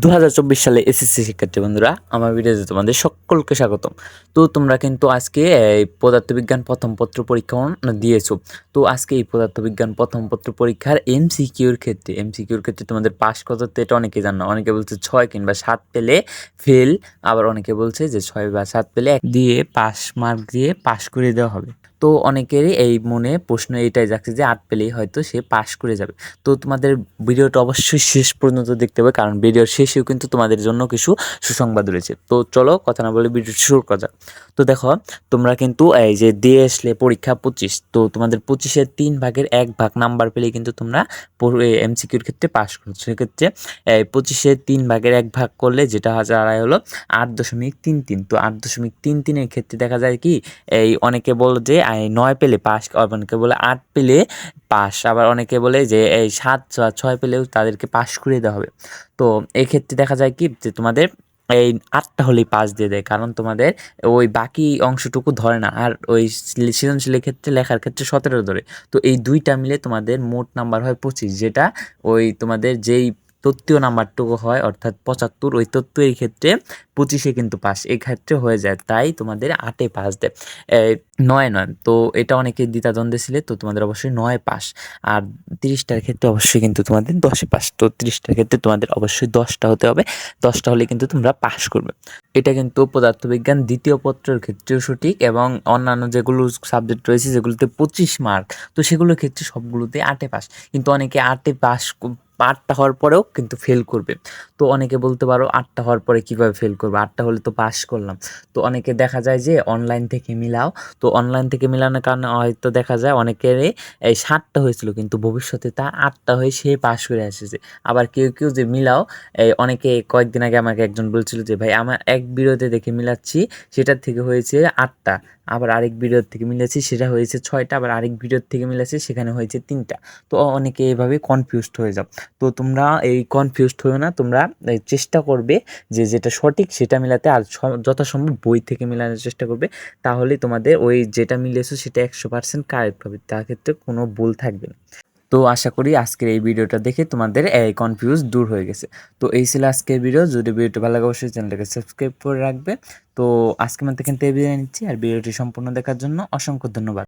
দু হাজার চব্বিশ সালে এসএসসি শিক্ষার্থী বন্ধুরা, আমার ভিডিওতে তোমাদের সকলকে স্বাগতম। তো তোমরা কিন্তু আজকে, এই পদার্থবিজ্ঞান প্রথম পত্র পরীক্ষা দিয়েছ। তো আজকে এই পদার্থবিজ্ঞান প্রথম পত্র পরীক্ষার এমসিকিউর ক্ষেত্রে এমসিকিউর ক্ষেত্রে তোমাদের পাস কত তো এটা অনেকে জানো অনেকে বলছে ছয় কিংবা সাত পেলে ফেল আবার অনেকে বলছে যে ছয় বা সাত পেলে দিয়ে পাস মার্ক দিয়ে পাস করে দেওয়া হবে। তো অনেকেরই এই মনে প্রশ্ন এটাই যাচ্ছে যে আট পেলেই হয়তো সে পাস করে যাবে। তো তোমাদের ভিডিওটা অবশ্যই শেষ পর্যন্ত দেখতে হবে, কারণ ভিডিওর শেষেও কিন্তু তোমাদের জন্য কিছু সুসংবাদ রয়েছে। তো চলো কথা না বলে ভিডিও শুরু করা যাক। তো দেখো, তোমরা কিন্তু এই যে দিয়ে আসলে পরীক্ষা পঁচিশ, তো তোমাদের পঁচিশের তিন ভাগের এক ভাগ নাম্বার পেলেই কিন্তু তোমরা এমসিকিউর ক্ষেত্রে পাস করছ। সেক্ষেত্রে পঁচিশের তিন ভাগের এক ভাগ করলে যেটা হাজার আড়াই হলো আট দশমিক তিন তিন। তো আট দশমিক তিন তিনের ক্ষেত্রে দেখা যায় কি, এই অনেকে বলো যে নয় পেলে পাস অনেকে বলে আট পেলে পাস আবার অনেকে বলে যে এই সাত ছয় পেলেও তাদেরকে পাস করে দেওয়া হবে। তো এক্ষেত্রে দেখা যায় কি যে তোমাদের এই আটটা হলেই পাস দিয়ে দেয়, কারণ তোমাদের ওই বাকি অংশটুকু ধরে না, আর ওই সৃজনশীলের ক্ষেত্রে, লেখার ক্ষেত্রে সতেরো ধরে। তো এই দুইটা মিলে তোমাদের মোট নাম্বার হয় পঁচিশ, যেটা ওই তোমাদের যেই তত্ত্বীয় নাম্বারটুকু হয়, অর্থাৎ পঁচাত্তর, ওই তত্ত্বের ক্ষেত্রে পঁচিশে কিন্তু পাস। এই ক্ষেত্রে হয়ে যায়, তাই তোমাদের আটে পাস দেয় নয় নয়। তো এটা অনেকে দ্বিতাদ্বন্দ্বে ছিলে, তো তোমাদের অবশ্যই নয় পাস। আর তিরিশটার ক্ষেত্রে অবশ্যই কিন্তু তোমাদের দশে পাস। তো তিরিশটার ক্ষেত্রে তোমাদের অবশ্যই দশটা হতে হবে। দশটা হলে কিন্তু তোমরা পাস করবে। এটা কিন্তু পদার্থবিজ্ঞান দ্বিতীয় পত্রের ক্ষেত্রেও সঠিক এবং অন্যান্য যেগুলো সাবজেক্ট রয়েছে, যেগুলোতে পঁচিশ মার্ক, তো সেগুলোর ক্ষেত্রে সবগুলোতে আটে পাস। কিন্তু অনেকে আটে পাস আটটা হওয়ার পরেও কিন্তু ফেল করবে। তো অনেকে বলতে পারো আটটা হওয়ার পরে কীভাবে ফেল করবে? আটটা হলে তো পাস করলাম। তো অনেকে দেখা যায় যে অনলাইন থেকে মিলাও। তো অনলাইন থেকে মিলানোর কারণে হয়তো দেখা যায় অনেকের এই সাতটা হয়েছিল, কিন্তু ভবিষ্যতে তা আটটা হয়ে সে পাস করে এসেছে। আবার কেউ কেউ যে মিলাও, এই অনেকে কয়েকদিন আগে আমাকে একজন বলছিল যে, ভাই, আমার এক ভিডিওতে দেখে মিলাচ্ছি, সেটার থেকে হয়েছে আটটা। আবার আরেক ভিডিওর থেকে মিলেছি সেটা হয়েছে ছয়টা। আবার আরেক ভিডিওর থেকে মিলেছে সেখানে হয়েছে তিনটা। তো অনেকে এভাবে কনফিউজড হয়ে যাও। তো তোমরা এই কনফিউজড হয়েও না, তোমরা চেষ্টা করবে যে যেটা সঠিক সেটা মিলাতে আর যথাসম্ভব বই থেকে মেলানোর চেষ্টা করবে, তাহলে তোমাদের ওই যেটা মিলেছো সেটা একশো পার্সেন্ট কারেক্ট হবে তার ক্ষেত্রে কোনো ভুল থাকবে না। তো আশা করি আজকের এই ভিডিওটা দেখে তোমাদের এই কনফিউজ দূর হয়ে গেছে। তো এই ছিল আজকের ভিডিও, যদি ভিডিওটা ভালো লাগে অবশ্যই চ্যানেলটাকে সাবস্ক্রাইব করে রাখবে। তো আজকে মধ্যে এখান থেকে বিদায় নিচ্ছি, আর ভিডিওটি সম্পূর্ণ দেখার জন্য অসংখ্য ধন্যবাদ।